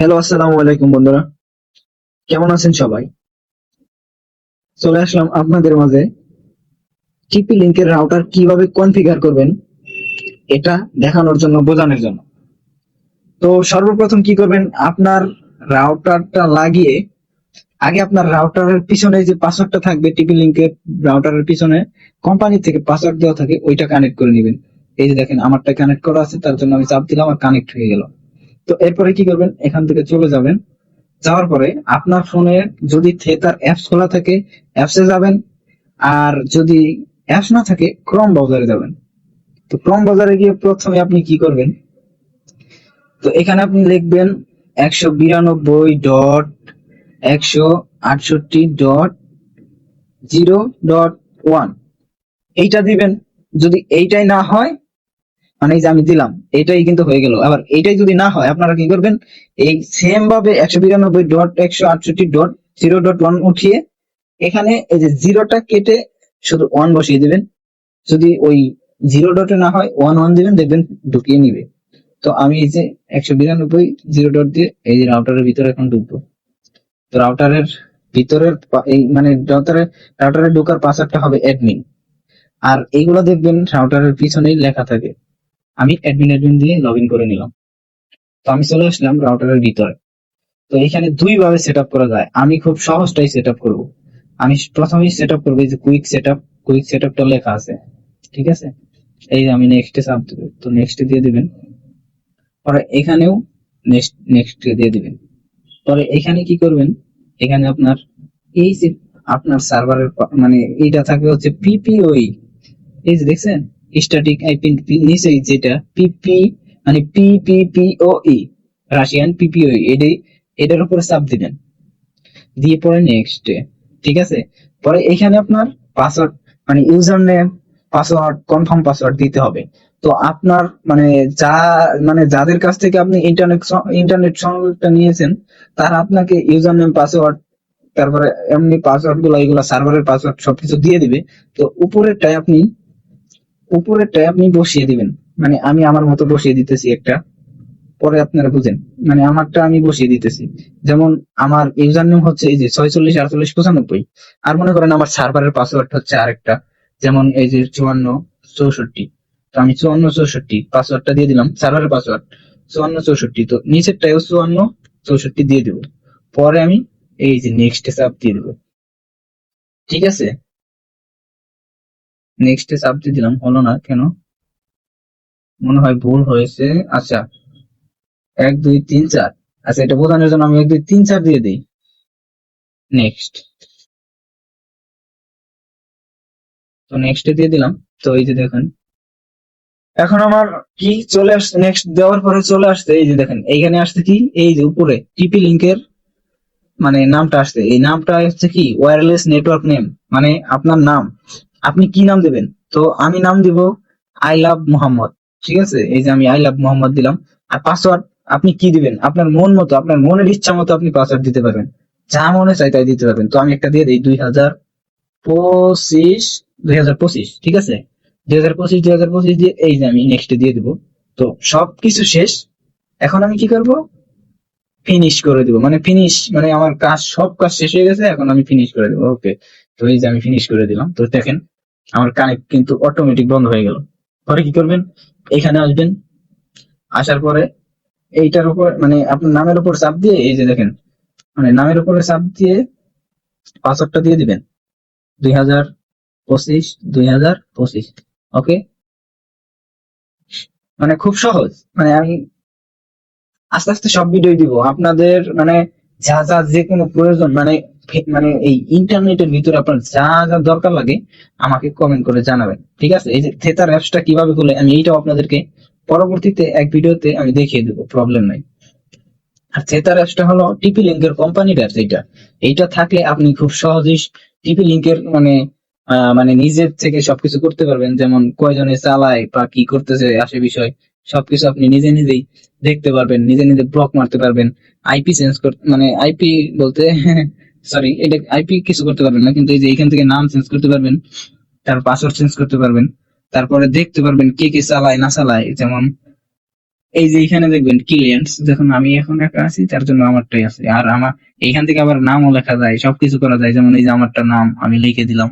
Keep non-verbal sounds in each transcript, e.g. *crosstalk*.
Hello আসসালামু আলাইকুম বন্ধুরা। কেমন আছেন সবাই? চলে আসলাম আপনাদের মাঝে। টিপি লিংকের রাউটার কীভাবে কনফিগার করবেন, এটা দেখানোর জন্য, বোঝানোর জন্য। তো সর্বপ্রথম কি করবেন, আপনার রাউটারটা লাগিয়ে, আগে আপনার রাউটারের পিছনে যে পাসওয়ার্ডটা থাকবে টিপি লিংকের রাউটারের পিছনে কোম্পানি থেকে পাসওয়ার্ড দেওয়া থাকে, ওইটা কানেক্ট করে নেবেন। এই যে দেখেন, আমারটা কানেক্ট করা আছে, তার জন্য আমি চাপ দিলাম আর কানেক্ট হয়ে গেল। তো এরপরে কি করবেন? এখান থেকে চলে যাবেন। যাওয়ার পরে আপনার ফোনে যদি থিয়েটার অ্যাপস খোলা থাকে, অ্যাপসে যাবেন। আর যদি অ্যাপস না থাকে, ক্রম ব্রাউজারে যাবেন। তো ক্রম ব্রাউজারে গিয়ে প্রথমে আপনি কি করবেন? তো এখানে আপনি লিখবেন একশো বিরানব্বই ডট একশো আটষট্টি ডট জিরো ডট ওয়ান। এইটা দিবেন। যদি এইটাই না হয় মানে যে আমি দিলাম এটাই কিন্তু হয়ে গেল। আবার এটাই যদি না হয়, আপনারা কি করবেন? এই সেম ভাবে একশো বিরানব্বই ডট, একশো আটষট্টি ডট, জিরো ডট ওয়ান উঠিয়ে এখানে এই যে জিরোটা কেটে শুধু ওয়ান বসিয়ে দিবেন। যদি ওই জিরো ডটে না হয় ওয়ান ওয়ান দিবেন, দেখবেন ঢুকিয়ে নিবে। তো আমি এই যে একশো বিরানব্বই জিরো ডট দিয়ে এই যে রাউটারের ভিতরে এখন ঢুকবো। তো রাউটারের ভিতরের এই মানে রাউটারের রাউটারে ঢোকার পাসওয়ার্ডটা হবে অ্যাডমিন আর এইগুলো দেখবেন রাউটারের পিছনেই লেখা থাকে। আমি অ্যাডমিন অ্যাডমিন দিয়ে লগ করে নিলাম। তো আমি চলে আসলাম রাউটারের ভিতরে। তো এখানে দুই ভাবে সেট করা যায়। আমি খুব সহজটাই সেট আপ করব। আমি প্রথমেই সেট আপ করব যে quick set up quick set আপটা লেখা আছে। ঠিক আছে? এই যে আমি নেক্সটে চাপ দেবো। তো নেক্সট দিয়ে দিবেন। পরে এখানেও নেক্সট নেক্সট দিয়ে দিবেন। পরে এখানে কি করবেন? এখানে আপনার এই যে আপনার সার্ভারের মানে এইটা থাকবে হচ্ছে পিপিওই এই যে দেখছেন? স্ট্যাটিক আইপি নিচেই যেটা পিপি মানে পিপিপিওই রাশিয়ান পিপিওই এটাই এটার উপরে চাপ দিবেন। দিয়ে পরে নেক্সট ঠিক আছে? পরে এখানে আপনার পাসওয়ার্ড মানে user name password confirm password দিতে হবে। তো আপনার মানে যা মানে যাদের কাছ থেকে আপনি ইন্টারনেট ইন্টারনেট সংযোগটা নিয়েছেন, তারা আপনাকে ইউজার নেম পাসওয়ার্ড তারপরে এমনি পাসওয়ার্ডগুলো, এগুলো সার্ভারের পাসওয়ার্ড সবকিছু দিয়ে দিবে। তো উপরেরটাই আপনি উপরেরটায় আপনি বসিয়ে দিবেন। মানে আমি আমার মতো বসিয়ে দিতেছি একটা। পরে আপনারা বুঝেন। মানে আমারটা আমি বসিয়ে দিতেছি। যেমন আমার ইউজার নেম হচ্ছে এই যে ছয়চল্লিশ, আটচল্লিশ, পঁচানব্বই। আর মনে করেন আমার সার্ভারের পাসওয়ার্ড হচ্ছে আরেকটা। যেমন এই যে চুয়ান্ন, চৌষট্টি। তো আমি চুয়ান্ন, চৌষট্টি পাসওয়ার্ডটা দিয়ে দিলাম, সার্ভারের পাসওয়ার্ড। চুয়ান্ন, চৌষট্টি। তো নিচেরটাও চুয়ান্ন, চৌষট্টি দিয়ে দেবো। পরে আমি এই যে নেক্সট চাপ দিয়ে দেবো। ঠিক আছে? নেক্সট চাপ দিয়ে দিলাম, হলো না, কেন? মনে হয় ভুল হয়েছে। আচ্ছা এক, দুই, তিন, চার। আচ্ছা এটা বোঝানোর জন্য আমি এক, দুই, তিন, চার দিয়ে দিই। নেক্সট তো নেক্সট দিয়ে দিলাম। তো এই যে দেখেন, এখন আমার কি চলে আসছে নেক্সট দেওয়ার পরে চলে আসছে, এই যে দেখেন, এইখানে আসছে কি? এই যে উপরে টিপি লিংকের মানে নামটা আসছে। এই নামটা হচ্ছে কি? ওয়্যারলেস নেটওয়ার্ক নেম মানে আপনার নাম। আপনি কি নাম দেবেন? তো আমি নাম দিব আই লাভ মোহাম্মদ ঠিক আছে? এই যে আমি আই লাভ মোহাম্মদ দিলাম। আর পাসওয়ার্ড আপনি কি দিবেন? আপনার মন মতো, আপনার মনের ইচ্ছা মতো আপনি পাসওয়ার্ড দিতে পারবেন। যা মনে চাই তাই দিতে পারবেন। তো আমি একটা দিয়ে দিই, দুই হাজার পঁচিশ, দুই হাজার পঁচিশ, ঠিক আছে? দুই হাজার পঁচিশ, দুই হাজার পঁচিশ দিয়ে এই যে আমি নেক্সট দিয়ে দিব। তো সবকিছু শেষ। এখন আমি কি করব? ফিনিশ করে দিব। মানে ফিনিশ মানে আমার কাজ, সব কাজ শেষ হয়ে গেছে, এখন আমি ফিনিশ করে দেবো। ওকে তো এই যে আমি ফিনিশ করে দিলাম। তো দেখেন আমার কানেক্ট কিন্তু অটোমেটিক বন্ধ হয়ে গেল। পরে কি করবেন? এখানে আসবেন, আসার পরে এইটার উপর মানে আপনার নামের উপর চাপ দিয়ে, এই যে দেখেন মানে নামের উপরে চাপ দিয়ে পাসওয়ার্ডটা দিয়ে দিবেন। দুই হাজার পঁচিশ, দুই হাজার পঁচিশ, ওকে? মানে খুব সহজ মানে আমি আস্তে আস্তে সব ভিডিও দিব। আপনাদের মানে যা যা যে কোনো প্রয়োজন মানে মানে এই ইন্টারনেটের ভিতরে আপনার যা যা দরকার লাগে, আমাকে কমেন্ট করে জানাবেন। ঠিক আছে? এই যে থেতার অ্যাপসটা কীভাবে খুলে, আমি এইটাও আপনাদেরকে পরবর্তীতে এক ভিডিওতে আমি দেখিয়ে দেবো প্রবলেম নাই। আর থেতার অ্যাপসটা হলো টিপি লিঙ্কের কোম্পানির অ্যাপস এইটা। এইটা থাকলে আপনি খুব সহজেই টিপি লিঙ্কের মানে মানে নিজের থেকে সবকিছু করতে পারবেন। যেমন কয়জনে চালায় বা কি করতেছে আসে বিষয়, সবকিছু আপনি নিজে নিজেই দেখতে পারবেন, নিজে নিজে ব্লক মারতে পারবেন। আইপি চেঞ্জ করতে মানে আইপি বলতে *laughs* সরি এটা আইপি কিছু করতে পারবেন না, কিন্তু এই যে এখান থেকে নাম চেঞ্জ করতে পারবেন তার পাসওয়ার্ড চেঞ্জ করতে পারবেন, তারপরে দেখতে পারবেন কে কে চালায়, না চালায়, যেমন এই যে এখানে দেখবেন ক্লিয়েন্টস দেখুন আমি এখন একা আছি, তার জন্য আমারটাই আছে। আর আমার, এখান থেকে আবার নামও লেখা যায়, সবকিছু করা যায়, যেমন এই যে আমারটা নাম আমি লিখে দিলাম।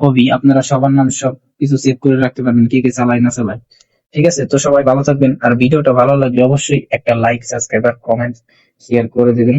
হবি আপনারা সবার নাম সব কিছু সেভ করে রাখতে পারবেন, কে কে চালায়, না চালায়। ঠিক আছে, তো সবাই ভালো থাকবেন, আর ভিডিওটা ভালো লাগলে অবশ্যই একটা লাইক সাবস্ক্রাইব আর কমেন্ট শেয়ার করে দিবেন।